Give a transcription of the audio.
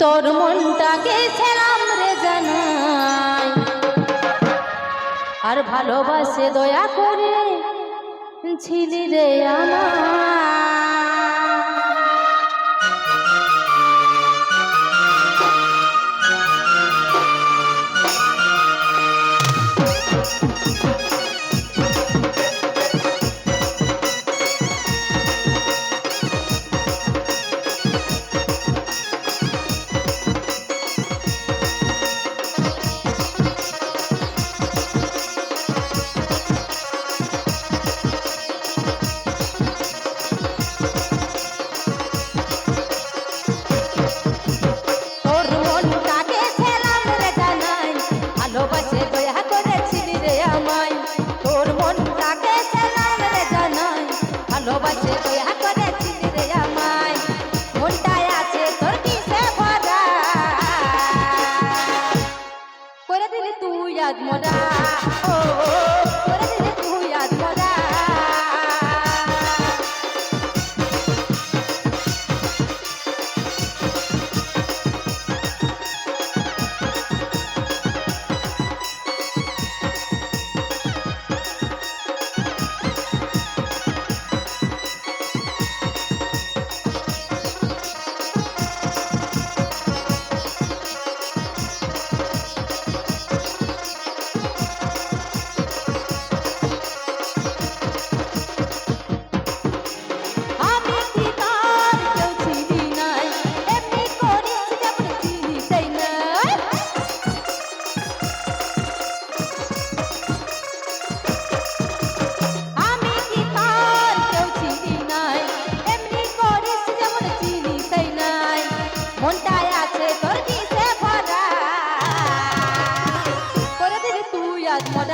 তোর মনটাকে ছেলাম রে জানাই। আর ভালোবাসে দয়া করে ছিলি রে আমার mother. Oh. আত্মন